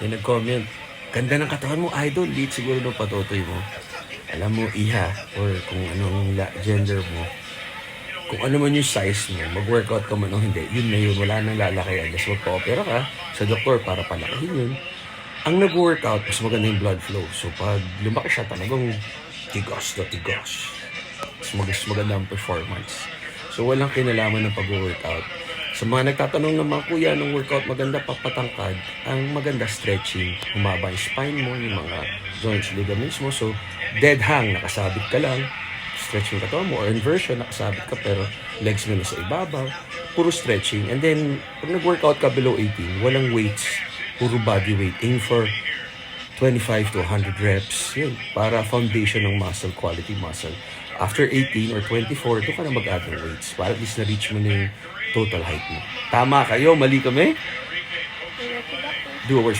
May nag-comment, ganda ng katawan mo, idol. Liit siguro ng patotoy mo. Alam mo, iha, or kung anong gender mo, kung ano man yung size mo, mag-workout ka man o hindi, yun na yun, wala nang lalaki. Unless magpa-opera ka sa doktor para palakihin yun. Ang nag-workout, mas maganda yung blood flow. So pag lumaki siya, talagang tigos na tigos. Mas mag- maganda ang performance. So walang kinalaman ng pag-workout. Sa mga nagtatanong ng mga kuya, ng workout maganda papatangkad, ang maganda stretching. Humaba yung spine mo, yung mga joints, ligaments mo. So, dead hang, nakasabit ka lang. Stretch yung katawan mo. Or inversion, nakasabit ka pero legs mo na sa ibabaw. Puro stretching. And then, pag nag-workout ka below 18, walang weights. Puro body weight. Aim for 25 to 100 reps. Yun, para foundation ng muscle, quality muscle. After 18 or 24, doon ka na mag-add ng weights. Para at least na-reach mo na yung total height mo. Tama kayo, mali kami. Do our